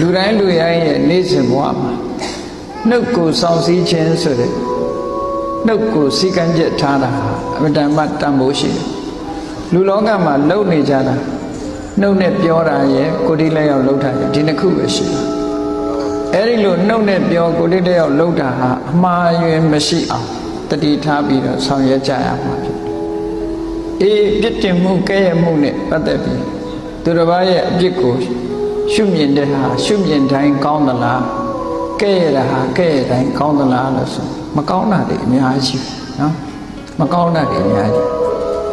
လူတိုင်းလူတိုင်းရဲ့နေ့စဉ်ဘဝမှာနှုတ်ကိုစောင့်စည်းခြင်းဆိုတဲ့နှုတ်ကိုစီကံချက်ထားတာဟာအမတန်မှတန်ဖိုးရှိတယ်လူလောကမှာလုံနေကြတာနှုတ်နဲ့ပြောတာရဲ့ကိုယ်ဒီလက်ရောက်လှုပ်တာရဲ့ဒီနှစ်ခုပဲရှိတယ်အဲ့ဒီလိုနှုတ်နဲ့ပြောကိုယ်ဒီလက်ရောက်လှုပ်တာဟာအမှားယွင်းမရှိအောင်တတိထားပြီးတော့ဆောင်ရွက်ကြရမှာဖြစ်တယ်အေးပြစ်တင်မှုကဲ့ရဲ့မှုနဲ့ပတ်သက်ပြီးသူတစ်ပါးရဲ့အပြစ်ကို ရှုမြင်တဲ့ဟာရှုမြင်တိုင်းကောင်းသလားကဲ့ရဲ့တာဟာကဲ့ရဲ့တိုင်းကောင်းသလားလို့ဆိုမကောင်းတာတွေအများကြီးနော်မကောင်းတာတွေအများကြီး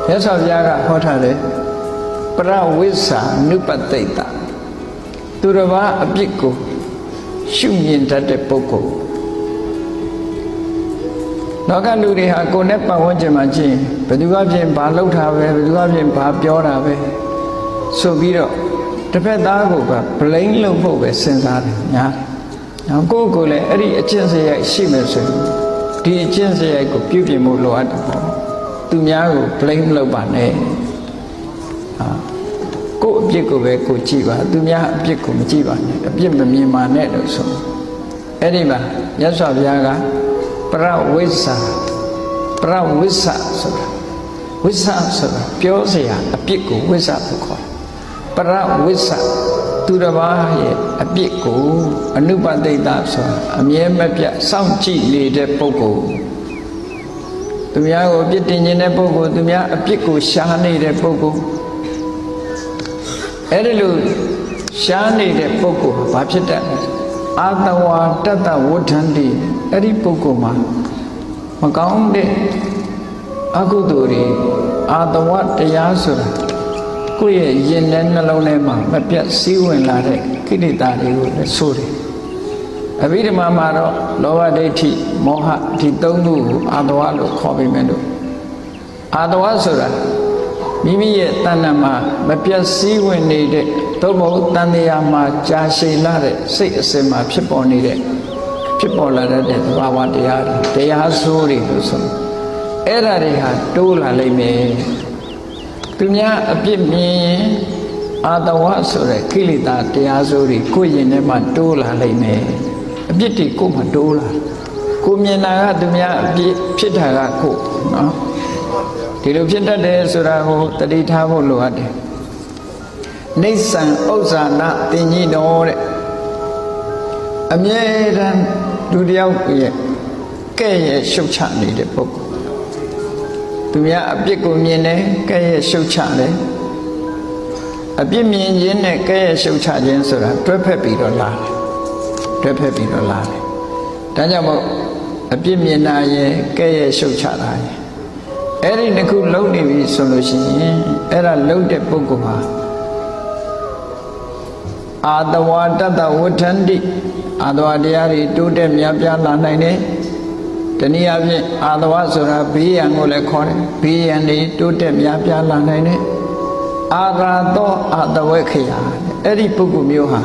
ရသော်ဘုရားကဟောထားတယ်ပရဝိဇ္ဇာနုပတိတ်တာသူတစ်ပါးအပြစ်ကိုရှုမြင်တတ်တဲ့ပုဂ္ဂိုလ်လောကလူတွေဟာကိုယ်နဲ့ပတ်ဝန်းကျင်မှာကြည့်ဘယ်သူကပြင်ဘာလုပ်တာပဲဘယ်သူကပြင်ဘာပြောတာပဲဆိုပြီးတော့ တစ်ဖက်သားကိုက blame လုပ်ဖို့ပဲစဉ်းစားတယ်ညာနော်ကိုယ့်ကိုယ်လည်းအဲ့ဒီအကျင့်စရိုက်ရှိမယ်ဆိုရင်ဒီအကျင့်စရိုက်ကိုပြုပြင်ဖို့လိုအပ်တယ်ပေါ့သူများကို blame လုပ်ပါနဲ့ဟာကိုယ့်အပြစ်ကိုပဲကိုကြည့်ပါသူများအပြစ်ကိုမကြည့်ပါနဲ့အပြစ်မမြင်ပါနဲ့လို့ဆိုအဲ့ဒီမှာမြတ်စွာဘုရားကပရဝိဇ္ဇာပရဝိဇ္ဇာဆိုတာဝိဇ္ဇာဆိုတာပြောစရာအပြစ်ကိုဝိဇ္ဇာလို့ခေါ်တယ် ပရဝိဇ္ဇာသူတစ်ပါးရဲ့အပြစ်ကိုအနုပတိတ်တာဆိုတာအမြဲမပြတ်စောင့်ကြည့်နေတဲ့ပုဂ္ဂိုလ်သူများကိုအပြစ်တင်ခြင်းတဲ့ပုဂ္ဂိုလ်သူများအပြစ်ကိုရှားနေတဲ့ပုဂ္ဂိုလ်အဲ့ဒီလိုရှားနေတဲ့ပုဂ္ဂိုလ်ဘာဖြစ်တတ်လဲအာတဝါတတဝဋ္ဌန္တိအဲ့ဒီပုဂ္ဂိုလ်မှာမကောင်းတဲ့အကုသိုလ်တွေအာတဝတရားဆိုတာ ကိုယ့်ရဲ့ရင်ထဲနှလုံးထဲမှာမပြတ်စည်းဝင်လာတဲ့ကိလေသာတွေကိုလည်းဆိုတယ်အဘိဓမ္မာမှာတော့လောဘဒိဋ္ဌိမောဟဒီသုံးခုကိုအာတဝလို့ခေါ်ပေမဲ့လို့အာတဝဆိုတာမိမိရဲ့တဏ္ဍမှာမပြတ်စည်းဝင်နေတဲ့သို့မဟုတ်တန်တရားမှာကြာရှည်လာတဲ့စိတ်အစဉ်မှာဖြစ်ပေါ်နေတဲ့ဖြစ်ပေါ်လာတဲ့သဘာဝတရားတွေတရားဆိုးတွေလို့ဆိုအဲ့ဒါတွေဟာတိုးလာလိမ့်မယ် သူများအပြစ်မြင်ရင်အာတဝဆိုတဲ့ကိလေသာတရားဆိုးတွေကိုယ့်ရင်ထဲမှာတိုးလာလိမ့်မယ်အပြစ်တွေကိုယ်မှာတိုးလာကိုမြင်တာကသူများအပြစ်ဖြစ်တာကကိုနော်ဒီလိုဖြစ်တတ်တယ်ဆိုတာကိုတတိထားဖို့လိုအပ်တယ်နေဆံဥစ္စာနာတင်ကြီးတော်တဲ့အမြဲတမ်းလူတယောက်ရဲ့ကဲ့ရဲ့ရှုတ်ချနေတဲ့ပုဂ္ဂိုလ် သူများအပြစ်ကိုမြင်တယ်ကဲ့ရဲ့ရှုတ်ချတယ်အပြစ်မြင်ခြင်းနဲ့ကဲ့ရဲ့ရှုတ်ချခြင်းဆိုတာတွဲဖက်ပြီးတော့လာတယ်တွဲဖက်ပြီးတော့လာတယ်ဒါကြောင့်မို့အပြစ်မြင်တာရဲ့ကဲ့ရဲ့ရှုတ်ချတာရဲ့အဲ့ဒီနှစ်ခုလုံးနေပြီဆိုလို့ရှိရင်အဲ့ဒါလုံးတဲ့ပုဂ္ဂိုလ်ဟာအာတဝါတတဝဋ္ဌန္တိအာတဝါတရားတွေတိုးတက်များပြားလာနိုင်တယ် တနည်းအားဖြင့်အာတဝဆိုတာဘေးရန်ကိုလည်းခေါ်တယ်ဘေးရန်တွေတိုးတက်များပြားလာနိုင်တယ်အာရာသောအာတဝေခယအဲ့ဒီပုဂ္ဂိုလ်မျိုးဟာ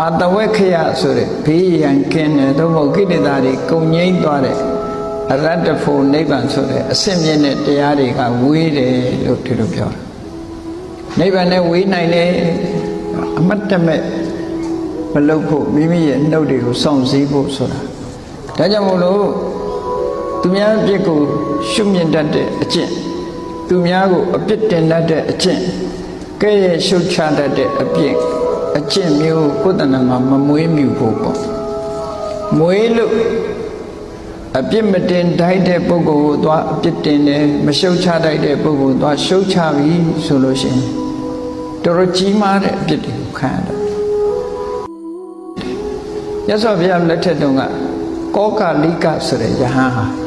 အာတဝေခယဆိုတဲ့ဘေးရန်ကင်းတယ်သို့မဟုတ်ကိလေသာတွေကုန်ငိမ့်သွားတဲ့အရတ္တဖို့နိဗ္ဗာန်ဆိုတဲ့အစစ်မြင့်တဲ့တရားတွေကဝေးတယ်လို့ဒီလိုပြောတာနိဗ္ဗာန်နဲ့ဝေးနိုင်တယ်အမတ်တမဲ့မလုပ်ဖို့မိမိရဲ့နှုတ်တွေကိုစောင့်စည်းဖို့ဆိုတာဒါကြောင့်မို့လို့ သူများအပြစ်ကိုရှုမြင်တတ်တဲ့အကျင့်သူများကိုအပြစ်တင်တတ်တဲ့အကျင့်ကဲ့ရဲ့ရှုတ်ချတတ်တဲ့အပြစ်အကျင့်မျိုးကိုယ်တဏ္ဍမှာမမွေးမြူဖို့ပေါ့မွေးလို့အပြစ်မတင်တိုက်တဲ့ပုဂ္ဂိုလ်ကိုသွားအပြစ်တင်တယ်မရှုတ်ချတိုက်တဲ့ပုဂ္ဂိုလ်သွားရှုတ်ချပြီဆိုလို့ရှိရင်တော်တော်ကြီးမားတဲ့အပြစ်တွေကိုခံရတယ်ရသော်ဘုရားလက်ထက်တုန်းကကောကလိကဆိုတဲ့ယဟန်ဟာ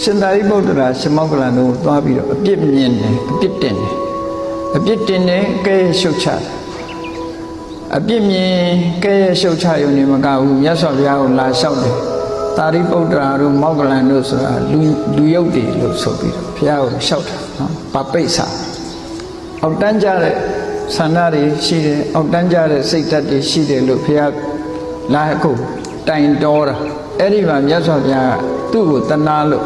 ရှင်သာရိပုတ္တရာရှင်မောက္ကလန်တို့သွားပြီးတော့အပြစ်မြင်တယ်အပြစ်တင်တယ်အပြစ်တင်တယ်ကဲရှုတ်ချတယ်အပြစ်မြင်ကဲရဲ့ရှုတ်ချယုံနေမကဘူးမြတ်စွာဘုရားကိုလာလျှောက်တယ်တာရိပုတ္တရာတို့မောက္ကလန်တို့ဆိုတာလူလူယုတ်တွေလို့ဆိုပြီးတော့ဘုရားကိုလျှောက်တာနော်ပပိစ္ဆာအောက်တန်းကြတဲ့ဆန္ဒတွေရှိတယ်အောက်တန်းကြတဲ့စိတ်ဓာတ်တွေရှိတယ်လို့ဘုရားလာအခုတိုင်တော်တာအဲ့ဒီမှာမြတ်စွာဘုရားကသူ့ကိုတနာလို့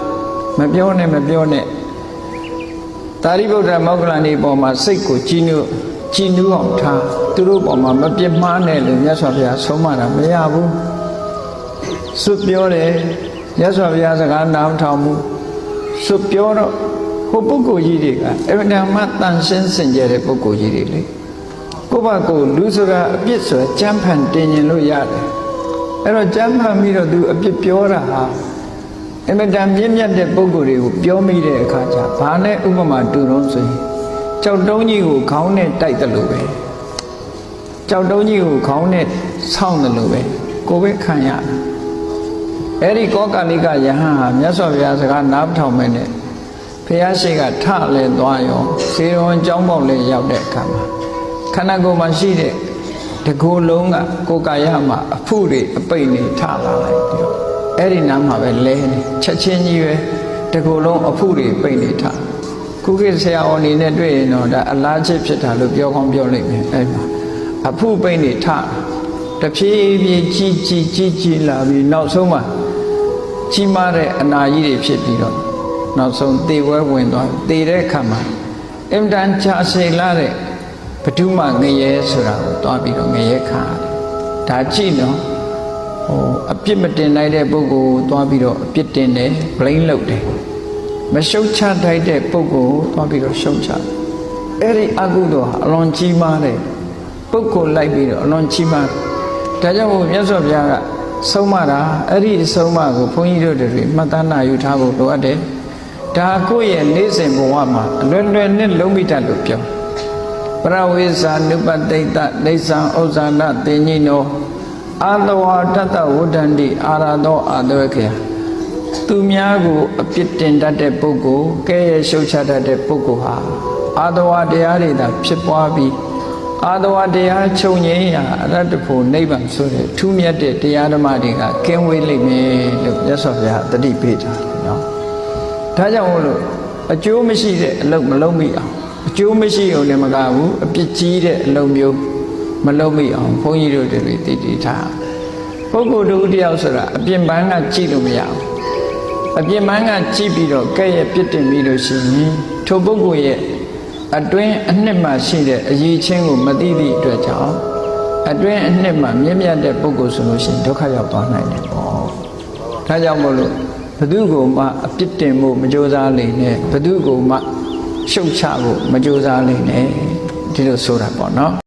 မပြောနဲ့မပြောနဲ့တာရိပုတ္တရာမောက္ကလန်ဒီပေါ်မှာစိတ်ကိုကြည်နုကြည်နူးအောင်ထားသူတို့ပေါ်မှာမပြစ်မှားနဲ့လို့မြတ်စွာဘုရားဆုံးမတာမရဘူးစွတ်ပြောတယ်မြတ်စွာဘုရားစကားနားမထောင်ဘူးစွတ်ပြောတော့ဟိုပုဂ္ဂိုလ်ကြီးတွေကအဗ္ဗဒမ္မတန်ရှင်းစင်ကြယ်တဲ့ပုဂ္ဂိုလ်ကြီးတွေလေကိုယ့်ဘာကိုယ်လူဆိုတာအပြစ်ဆိုကြမ်းဖန်တင်ရင်လို့ရတယ်အဲ့တော့ကြမ်းဖန်ပြီးတော့သူအပြစ်ပြောတာဟာ အမတန်မြင့်မြတ်တဲ့ပုဂ္ဂိုလ်တွေကိုပြောမိတဲ့အခါကျဘာနဲ့ဥပမာတူတော့ဆိုရင်ကြောက်တုံးကြီးကိုခေါင်းနဲ့တိုက်တယ်လို့ပဲကြောက်တုံးကြီးကိုခေါင်းနဲ့ဆောင်းတယ်လို့ပဲကိုယ်ပဲခံရတာအဲ့ဒီကောကာလိကယဟန်ဟာမြတ်စွာဘုရားစကားနားမထောင်မဲနဲ့ဖះရှိကထလဲသွားရောဇေရွန်ကျောင်းပေါက်လဲရောက်တဲ့အခါမှာခန္ဓာကိုယ်မှာရှိတဲ့တကူလုံးကကိုယ်ကာယမှာအဖုတွေအပိတ်နေထလာလိုက်ပြီးတော့ အဲ့ဒီနားမှာပဲလဲနေချက်ချင်းကြီးပဲတကူလုံးအဖုတွေပိတ်နေထခုခေတ်ဆရာဝန်နေနဲ့တွေ့ရင်တော့ဒါအလားချစ်ဖြစ်တာလို့ပြောကောင်းပြောလိုက်မယ်အဲ့မှာအဖုပိတ်နေထတဖြည်းဖြည်းကြီးကြီးကြီးကြီးလာပြီးနောက်ဆုံးမှာကြီးမားတဲ့အနာကြီးတွေဖြစ်ပြီးတော့နောက်ဆုံးသေဝဲဝင်သွားသေတဲ့အခါမှာအင်တန်ချာရှည်လာတဲ့ဘဒုမငရဲဆိုတာကိုတွားပြီးတော့ငရဲခံရတယ်။ဒါကြည့်နော် ဟိုအပြစ်မတင်နိုင်တဲ့ပုဂ္ဂိုလ်ကိုတွားပြီးတော့အပြစ်တင်တယ် blame လုပ်တယ်။မရှုတ်ချထိုက်တဲ့ပုဂ္ဂိုလ်ကိုတွားပြီးတော့ရှုတ်ချတယ်။အဲ့ဒီအကုသိုလ်ဟာအလွန်ကြီးမားတဲ့ပုဂ္ဂိုလ်လိုက်ပြီးတော့အလွန်ကြီးမားဒါကြောင့်မို့မြတ်စွာဘုရားကဆုံးမတာအဲ့ဒီအဆုံးမကိုဘုန်းကြီးတို့တွေမှတ်သားနာယူထားဖို့လိုအပ်တယ်။ဒါကိုယ့်ရဲ့နေ့စဉ်ဘဝမှာအလွယ်လွယ်နဲ့လုံးမိတတ်လို့ပြောပရဝိဇာနုပတိတ်တနေသံဥဇ္ဇာနတင်ညိနော အာတဝါတတဝဋ္ဌန္တိအာရသောအာတဝခေယသူများကိုအပြစ်တင်တတ်တဲ့ပုဂ္ဂိုလ်ကဲရဲ့ရှုတ်ချတတ်တဲ့ပုဂ္ဂိုလ်ဟာအာတဝါတရားတွေသာဖြစ်ပွားပြီးအာတဝါတရားချုပ်ငြိမ်းရာအရတ္တဖို့နိဗ္ဗာန်ဆိုတဲ့ထူးမြတ်တဲ့တရားဓမ္မတွေကကင်းဝေးလိမ့်မယ်လို့မြတ်စွာဘုရားတတိပေးထားတယ်နော်ဒါကြောင့်မို့လို့အကျိုးမရှိတဲ့အလုပ်မလုပ်မိအောင်အကျိုးမရှိအောင်လည်းမကဘူးအပြစ်ကြီးတဲ့အလုပ်မျိုး မလုပ်မိအောင်ဘုန်းကြီးတို့တွေတည်တည်ထားပုဂ္ဂိုလ်တို့တယောက်ဆိုတာအပြင်ပန်းကကြည့်လို့မရဘူးအပြင်ပန်းကကြည့်ပြီးတော့ကဲ့ရဲ့ပြစ်တင်ပြီးလို့ရှိရင်ထိုပုဂ္ဂိုလ်ရဲ့အတွင်းအနှစ်မှရှိတဲ့အရေးချင်းကိုမသိသည့်အတွက်ကြောင့်အတွင်းအနှစ်မှမြင့်မြတ်တဲ့ပုဂ္ဂိုလ်ဆိုလို့ရှိရင်ဒုက္ခရောက်သွားနိုင်တယ်ပေါ့ဒါကြောင့်မို့လို့ဘသူကိုမှအပြစ်တင်ဖို့မကြိုးစားလိမ့်နဲ့ဘသူကိုမှရှုတ်ချဖို့မကြိုးစားလိမ့်နဲ့ဒီလိုဆိုတာပေါ့နော်